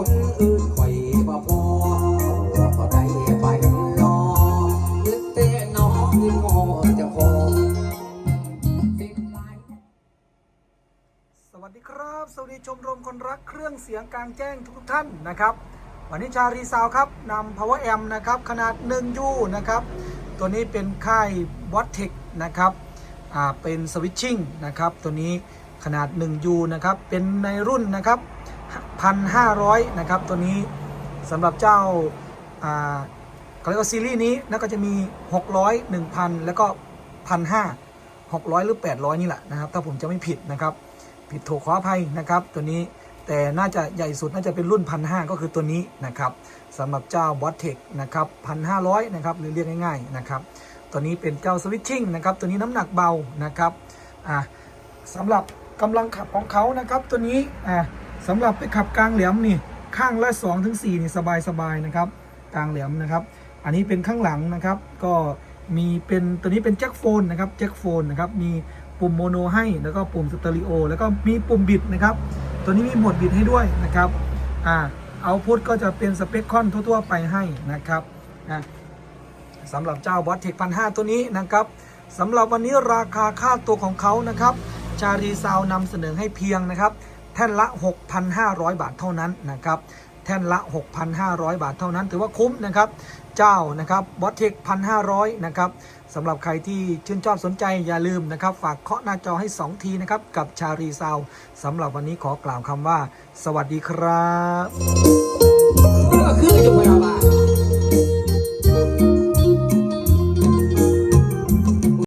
ก็สวัสดีครับ สวัสดีชมรมคนรักเครื่องเสียงกางแจ้งทุกท่านนะครับ วันนี้ชารีซาวครับนำ power amp นะครับ ขนาด1ยูนะครับ ตัวนี้เป็นค่ายวัตเทคนะครับเป็นสวิตชิ่งนะครับ ตัวนี้ขนาด1ยูนะครับ เป็นในรุ่นนะครับ 1,500 นะครับ ตัวนี้สำหรับเจ้าอ่าเขาเรียกว่าซีรีส์นี้แล้วก็จะมี 600 1,000 แล้วก็ 1,500 600 หรือ 800 นี่แหละนะครับ ถ้าผมจะไม่ผิดนะครับ ผิดถูกขออภัยนะครับ ตัวนี้แต่น่าจะใหญ่สุดน่าจะเป็นรุ่น 1,500 ก็คือตัวนี้นะครับสำหรับเจ้า b o t t e c นะครับ 1,500 นะครับหรือเรียกง่ายๆนะครับตัวนี้เป็นเจ้าสวิตชิ่งนะครับ ตัวนี้น้ำหนักเบานะครับอะสำหรับกำลังขับของเขานะครับ ตัวนี้อะ สำหรับไปขับกลางแหลมนี่ข้างละ2ถึง4นี่สบายๆนะครับกลางแหลมนะครับ อันนี้เป็นข้างหลังนะครับ ก็มีเป็นตัวนี้เป็นแจ็คโฟนนะครับแจ็คโฟนนะครับมีปุ่มโมโนให้แล้วก็ปุ่มสเตอริโอแล้วก็มีปุ่มบิดนะครับ ตัวนี้มีโหมดบิดให้ด้วยนะครับอ่าเอาพุทก็จะเป็นสเปคคอนทั่ว ๆ ไปให้นะครับอะสำหรับเจ้าบอสเทคพันห้าตัวนี้นะครับสำหรับวันนี้ราคาค่าตัวของเขานะครับ ชารีซาวนำเสนอให้เพียงนะครับ ท่นละ 6,500 บาทเท่านั้นนะครับแท่นละ 6,500 บาทเท่านั้น ถือว่าคุ้มนะครับ เจ้านะครับบอสเทคพันห้าร้อยนะครับสำหรับใครที่ชื่นชอบสนใจอย่าลืมนะครับ ฝากเคาะหน้าจอให้ 2 ทีนะครับ กับชารีซาวสำหรับวันนี้ขอกล่าวคำว่า สวัสดีครับ